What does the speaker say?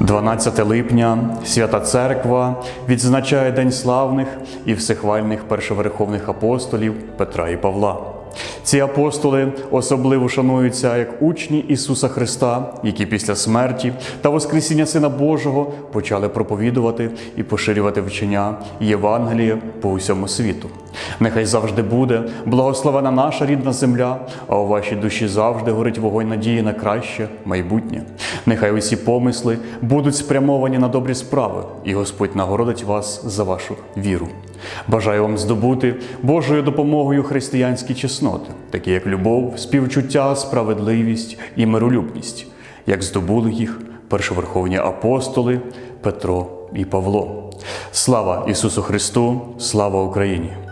12 липня Свята Церква відзначає День славних і всехвальних першоверховних апостолів Петра і Павла. Ці апостоли особливо шануються як учні Ісуса Христа, які після смерті та Воскресіння Сина Божого почали проповідувати і поширювати вчення Євангелія по усьому світу. Нехай завжди буде благословена наша рідна земля, а у вашій душі завжди горить вогонь надії на краще майбутнє. Нехай усі помисли будуть спрямовані на добрі справи, і Господь нагородить вас за вашу віру. Бажаю вам здобути Божою допомогою християнські чесноти, такі як любов, співчуття, справедливість і миролюбність, як здобули їх першоверховні апостоли Петро і Павло. Слава Ісусу Христу! Слава Україні!